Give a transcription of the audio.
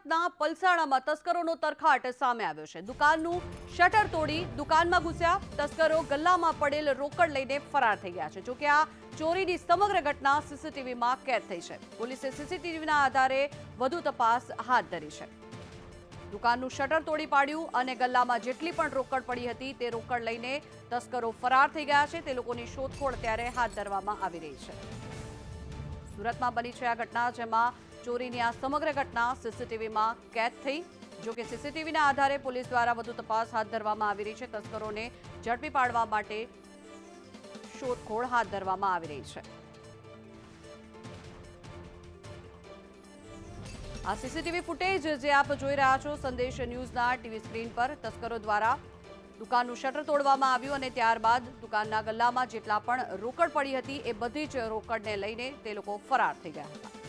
સુરતના પલસાણામાં તસ્કરોનો તરખાટ સામે આવ્યો છે. દુકાનનું શટર તોડી દુકાનમાં ઘૂસ્યા. તસ્કરો ગલ્લામાં પડેલ રોકડ લઈને ફરાર થઈ ગયા છે. જોકે આ ચોરીની સમગ્ર ઘટના સીસીટીવીમાં કેદ થઈ છે. પોલીસે સીસીટીવીના આધારે વધુ તપાસ હાથ ધરી છે. દુકાનનું શટર તોડી પાડ્યું અને ગલ્લામાં જેટલી પણ રોકડ પડી હતી તે રોકડ લઈને તસ્કરો ફરાર થઈ ગયા છે. તે લોકોની શોધખોળ ત્યારે હાથ ધરવામાં આવી રહી છે. સુરતમાં બની છે આ ઘટના, જેમાં ચોરીની આ સમગ્ર ઘટના સીસીટીવીમાં કેદ થઈ. જો કે સીસીટીવીના આધારે પોલીસ દ્વારા વધુ તપાસ હાથ ધરવામાં આવી રહી છે. તસ્કરોને ઝડપી પાડવા માટે શોધખોળ હાથ ધરવામાં આવી રહી છે. આ સીસીટીવી ફૂટેજ જે આપ જોઈ રહ્યા છો, સંદેશ ન્યૂઝના ટીવી સ્ક્રીન પર તસ્કરો દ્વારા દુકાનનું શટર તોડવામાં આવ્યું અને ત્યારબાદ દુકાનના ગલ્લામાં જેટલા પણ રોકડ પડી હતી, એ બધી જ રોકડને લઈને તે લોકો ફરાર થઈ ગયા હતા.